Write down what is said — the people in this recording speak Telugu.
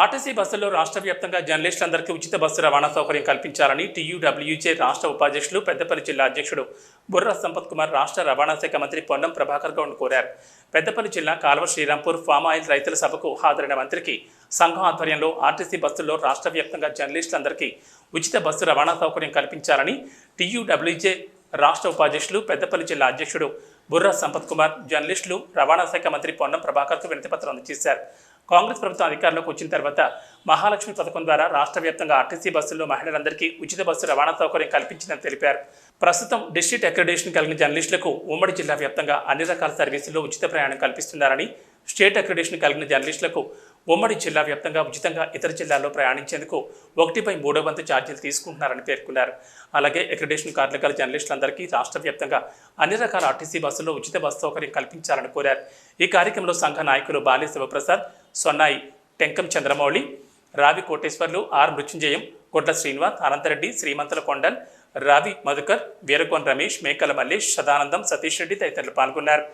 ఆర్టీసీ బస్సుల్లో రాష్ట్ర వ్యాప్తంగా జర్నలిస్టులందరికీ ఉచిత బస్సు రవాణా సౌకర్యం కల్పించాలని టీయూడబ్ల్యూజే రాష్ట్ర ఉపాధ్యక్షులు పెద్దపల్లి జిల్లా అధ్యక్షుడు బుర్ర సంపత్ కుమార్ రాష్ట్ర రవాణా శాఖ మంత్రి పొన్నం ప్రభాకర్ గౌడ్ కోరారు. పెద్దపల్లి జిల్లా కాల్వ శ్రీరాంపూర్ ఫామ్ ఆయిల్ రైతుల సభకు హాజరైన మంత్రికి సంఘం ఆధ్వర్యంలో ఆర్టీసీ బస్సుల్లో రాష్ట్ర వ్యాప్తంగా జర్నలిస్టులందరికీ ఉచిత బస్సు రవాణా సౌకర్యం కల్పించాలని టీయూడబ్ల్యూజే రాష్ట్ర ఉపాధ్యక్షులు పెద్దపల్లి జిల్లా అధ్యక్షుడు బుర్ర సంపత్ కుమార్ జర్నలిస్టులు రవాణా శాఖ మంత్రి పొన్నం ప్రభాకర్కు వినతిపత్రం అందజేశారు. కాంగ్రెస్ ప్రభుత్వం అధికారంలోకి వచ్చిన తర్వాత మహాలక్ష్మి పథకం ద్వారా రాష్ట్ర వ్యాప్తంగా ఆర్టీసీ బస్సుల్లో మహిళలందరికీ ఉచిత బస్సు రవాణా సౌకర్యం కల్పించిందని తెలిపారు. ప్రస్తుతం డిస్ట్రిక్ట్ అక్రిడేషన్ కలిగిన జర్నలిస్టులకు ఉమ్మడి జిల్లా వ్యాప్తంగా అన్ని రకాల సర్వీసుల్లో ఉచిత ప్రయాణం కల్పిస్తున్నారని స్టేట్ అక్రిడేషన్ కలిగిన జర్నలిస్టులకు ఉమ్మడి జిల్లా వ్యాప్తంగా ఉచితంగా ఇతర జిల్లాల్లో ప్రయాణించేందుకు ఒకటిపై మూడో వంతు ఛార్జీలు తీసుకుంటున్నారని పేర్కొన్నారు. అలాగే అక్రిడేషన్ కార్డులు గల జర్నలిస్టులందరికీ రాష్ట్ర వ్యాప్తంగా అన్ని రకాల ఆర్టీసీ బస్సుల్లో ఉచిత బస్సు సౌకర్యం కల్పించాలని కోరారు. ఈ కార్యక్రమంలో సంఘ నాయకులు బాలి శివప్రసాద్ సొన్నాయి టెంకం చంద్రమౌళి రావి కోటేశ్వర్లు ఆర్ మృత్యుంజయం కొట్ల శ్రీనివాస్ అనంతరెడ్డి శ్రీమంతుల కొండల్ రావి మధుకర్ వీరకోన్ రమేష్ మేకల మల్లేష్ సదానందం సతీష్ రెడ్డి తదితరులు పాల్గొన్నారు.